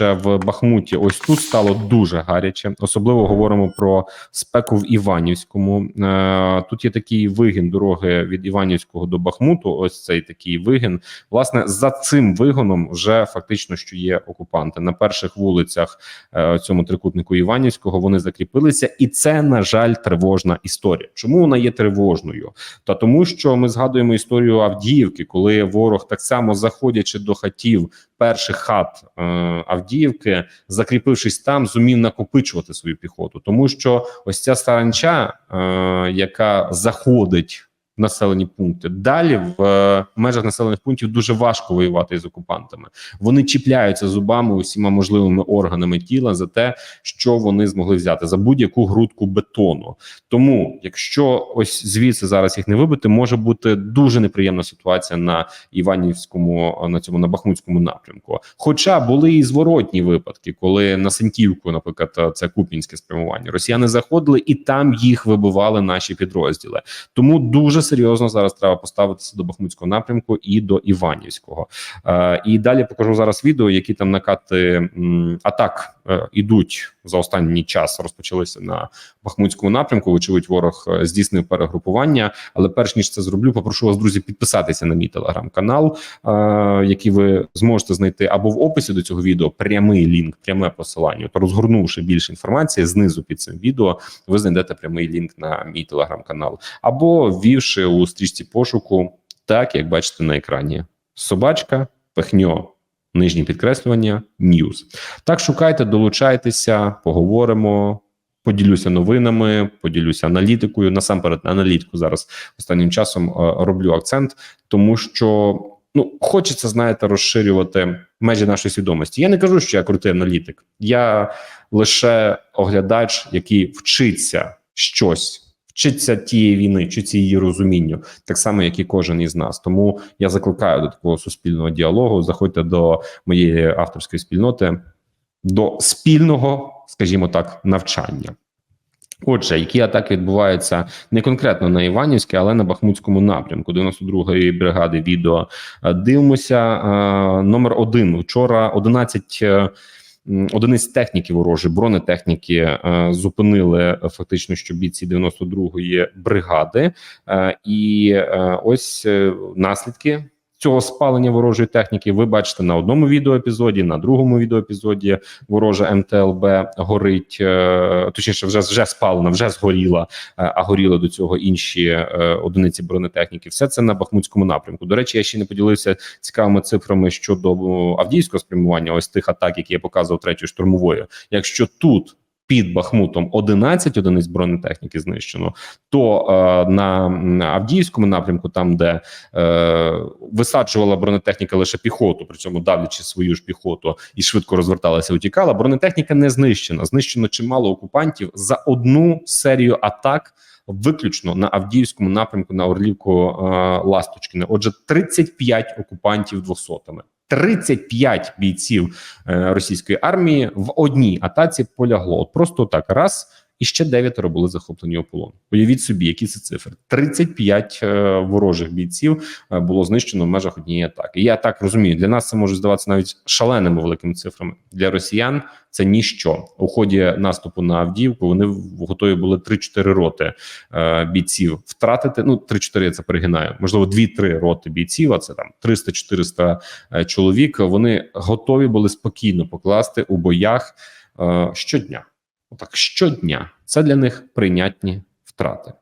в Бахмуті. Ось тут стало дуже гаряче. Особливо говоримо про спеку в Іванівському. Е, Тут є такий вигін дороги від Іванівського до Бахмуту. Ось цей такий вигін. Власне, за цим вигоном вже фактично що є окупанти на перших вулицях е, цьому трикутнику Іванівського. Вони закріпилися, і це на жаль тривожна історія. Чому вона є тривожною? Та тому, що ми згадуємо історію Авдіївки, коли ворог так само заходячи до хатів перших хат е, Авдіївки, закріпившись там, зумів накопичувати свою піхоту, тому що ось ця саранча, е, яка заходить. В Населені пункти далі в е, межах населених пунктів дуже важко воювати із окупантами. Вони чіпляються зубами усіма можливими органами тіла за те, що вони змогли взяти за будь-яку грудку бетону. Тому, якщо ось звідси зараз їх не вибити, може бути дуже неприємна ситуація на Іванівському, на цьому на Бахмутському напрямку. Хоча були і зворотні випадки, коли на Синтівку, наприклад, це Купінське спрямування, росіяни заходили і там їх вибивали наші підрозділи. Тому дуже серйозно зараз треба поставитися до Бахмутського напрямку і до Іванівського. Е, і далі покажу зараз відео, які там накати м, атак е, ідуть за останній час. Розпочалися на Бахмутському напрямку. Вочевидь, ворог е, здійснив перегрупування. Але перш ніж це зроблю, попрошу вас, друзі, підписатися на мій телеграм-канал, е, який ви зможете знайти або в описі до цього відео прямий лінк, пряме посилання. То розгорнувши більше інформації, знизу під цим відео ви знайдете прямий лінк на мій телеграм-канал, або ввівши у стрічці пошуку, так як бачите на екрані, собачка пехньо. Нижнє підкреслювання Ньюз. Так шукайте, долучайтеся, поговоримо. Поділюся новинами, поділюся аналітикою. Насамперед, аналітику зараз останнім часом е, роблю акцент, тому що ну хочеться, знаєте, розширювати межі нашої свідомості. Я не кажу, що я крутий аналітик, я лише оглядач, який вчиться щось. Вчиться тієї війни, вчиться її розумінню, так само, як і кожен із нас. Тому я закликаю до такого суспільного діалогу. Заходьте до моєї авторської спільноти, до спільного, скажімо так, навчання. Отже, які атаки відбуваються не конкретно на Іванівське, але на Бахмутському напрямку 92-ї бригади. Відео дивимося. Е, Номер один вчора 11 е, м, одиниць техніки ворожі бронетехніки е, зупинили е, фактично, що бійці 92-ї бригади, Е, і ось наслідки. Цього спалення ворожої техніки ви бачите на одному відеоепізоді, на другому відеоепізоді ворожа МТЛБ горить, е, точніше, вже вже спалена, вже згоріла, е, а горіли до цього інші е, одиниці бронетехніки. Все це на Бахмутському напрямку. До речі, я ще не поділився цікавими цифрами щодо о, авдіївського спрямування. Ось тих атак, які я показував третьої штурмової. Якщо тут під Бахмутом 11 одиниць бронетехніки знищено, то е, на Авдіївському напрямку, там де е, висаджувала бронетехніка лише піхоту, при цьому давлячи свою ж піхоту і швидко розверталася, утікала. Бронетехніка не знищена. Знищено чимало окупантів за одну серію атак. Виключно на Авдіївському напрямку на Орлівку е, Ласточкіне. Отже, 35 окупантів двохсотами. 35 бійців е, російської армії в одній атаці полягло. От просто так раз. І ще дев'ятеро були захоплені у полон. Уявіть собі, які це цифри: 35 е, ворожих бійців е, було знищено в межах однієї атаки. Я так розумію, для нас це може здаватися навіть шаленими великими цифрами. Для росіян це ніщо. У ході наступу на Авдіївку вони готові були 3-4 роти е, бійців втратити. Ну 3-4 я це перегинаю. Можливо, 2-3 роти бійців. А це там 300-400 е, чоловік. Вони готові були спокійно покласти у боях щодня. Отак щодня це для них прийнятні втрати.